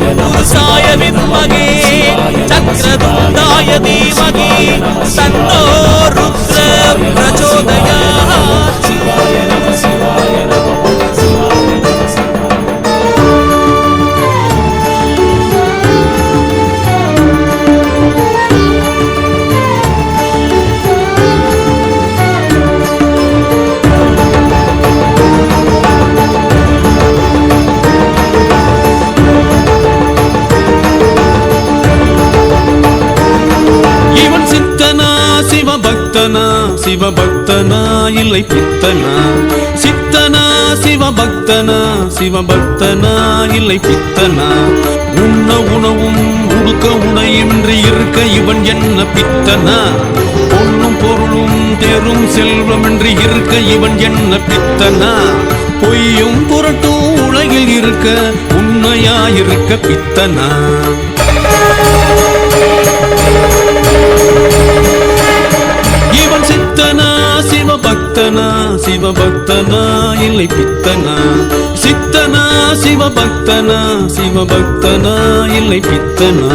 புருஷாய வித்மகே சக்கரதுண்டாய தீமகே தன்னோ சிவபக்தனா சிவபக்தனா இல்லை பித்தனா? சித்தனா சிவபக்தனா சிவபக்தனா இல்லை பித்தனா? உண்ண உணவும் உடுக்க உணையின்றி இருக்க இவன் என்ன பித்தனா? பொண்ணும் பொருளும் தேரும் செல்வமின்றி இருக்க இவன் என்ன பித்தனா? பொய்யும் புரட்டும் உலகில் இருக்க உண்மையாயிருக்க பித்தனா? இல்லை பித்தனா சித்தனா சிவபக்தனா சிவபக்தனா இல்லை பித்தனா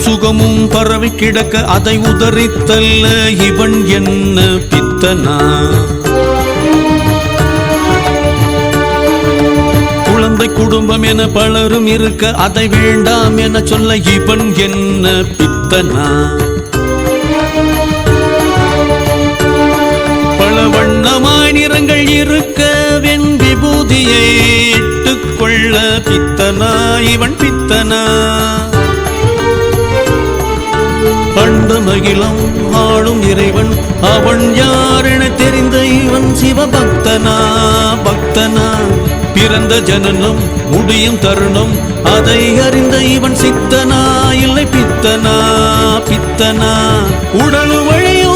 சுகமும் பரவி கிடக்க அதை உதறித்தல்ல இவன் என்ன பித்தனா? குழந்தை குடும்பம் என பலரும் இருக்க அதை வேண்டாம் என சொல்ல இவன் என்ன பித்தனா? பல வண்ணமாய் நிறங்கள் இருக்க வெண் விபூதியை இட்டுக்கொள்ள பித்தனா? இவன் பித்தனா? பண்ட மகிழம் ஆளும் இறைவன். அவன் யாரென தெரிந்த இவன் சிவபக்தனா? பக்தனா? பிறந்த ஜனனம் முடியும் தருணம். அதை அறிந்த இவன் சித்தனா? இல்லை பித்தனா? பித்தனா? உடலு வழியும்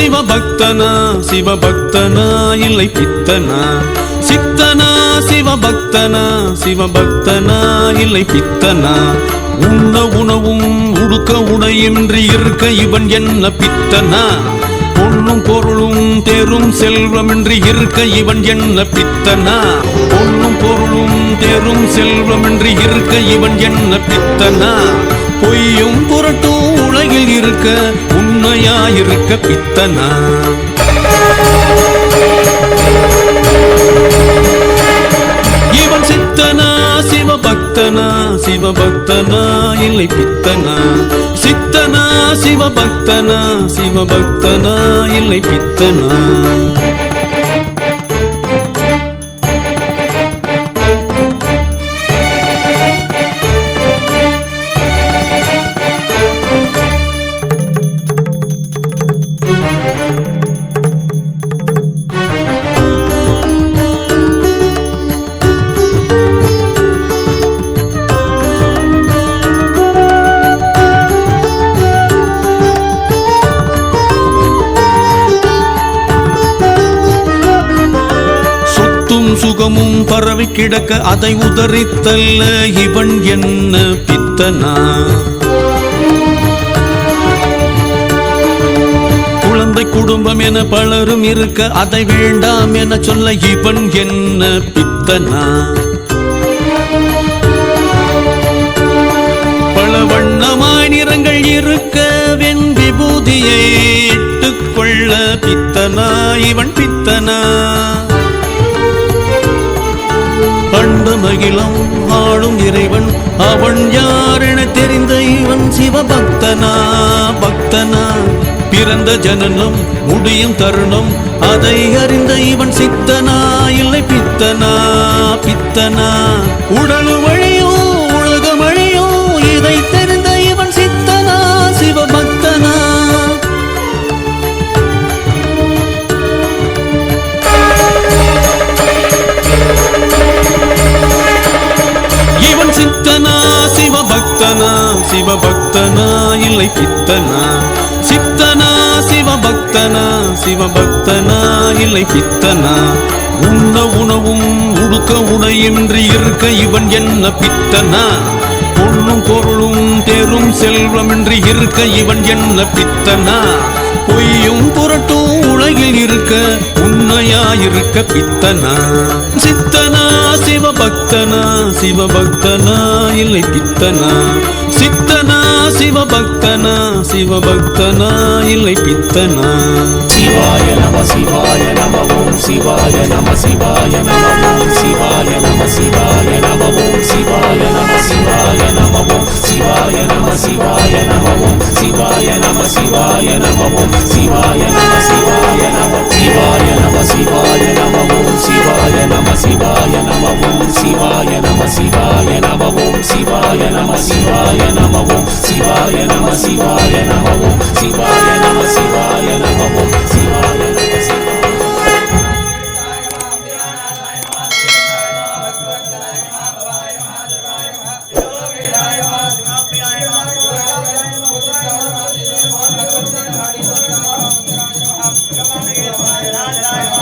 சிவபக்தனா சிவபக்தனா இல்லை பித்தனா? சித்தனா சிவபக்தனா சிவபக்தனா இல்லை பித்தனா? உண்ண உணவும் உடுக்க உடையின்றி இருக்க இவன் என்ன பித்தனா? பொண்ணும் பொருளும் தேரும் செல்வமின்றி இருக்க இவன் என்ன பித்தனா? பொண்ணும் பொருளும் தேரும் செல்வமின்றி இருக்க இவன் என்ன பித்தனா? பொய்யும் புரட்டும் உலகில் இருக்க உண்மையாயிருக்க பித்தனா? இவன் சித்தனா சிவபக்தனா? சிவபக்தனா இல்லை பித்தனா? சித்தனா சிவபக்தனா? சிவபக்தனா இல்லை பித்தனா? சுகமும் பரவி கிடக்க அதை உதறித்தல்ல இவன் என்ன பித்தனா? குழந்தை குடும்பம் என பலரும் இருக்க அதை வேண்டாம் என சொல்ல இவன் என்ன பித்தனா? பல வண்ணமாய் நிறங்கள் இருக்க வெண் விபூதியை இட்டுக்கொள்ள பித்தனா? இவன் பித்தனா? பண்ட மகிழம் ஆளும் இறைவன். அவன் யாரென தெரிந்த இவன் சிவபக்தனா? பக்தனா? பிறந்த ஜனனம் முடியும் தருணம். அதை அறிந்த இவன் சித்தனா? இல்லை பித்தனா? பித்தனா? உடலு வழியோ உலகம் வழியோ இதை பித்தனா சித்தனா சிவபக்தனா? சிவபக்தனா இல்லை பித்தனா உண்ண உணவும் உடுக்க உடையின்றி இருக்க இவன் என்ன பித்தனா? பொண்ணும் பொருளும் தேரும் செல்வமின்றி இருக்க இவன் என்ன பித்தனா? பொய்யும் புரட்டும் உலகில் இருக்க உண்மையாயிருக்க பித்தனா? சித்தனா சிவபக்தனா? சிவபக்தனா இல்லை பித்தனா? சித்தனா சிவபக்தனா சிவபக்தனா இல்லை பித்தனா சிவாய நம சிவாய நம ஓம் சிவாய நம சிவாய நம ஓம் சிவாய நம சிவாய நம ஓம் சிவாய நம சிவாய நம ஓம் சிவாய நம சிவாய நம ஓம் சிவாய நம சிவாய நம ஓம் சிவாய நம சிவாய நம சிவாய நம சிவாய நம ஓம் சிவாய நம சிவாய நம ஓம் சிவாய நம சிவாய శివాయ నమ శివాయ నమ. ఓం శివాయ నమ. శివాయ నమ ఓం శివాయ నమ. శివాయ నమ శివాయ రాజ రాజ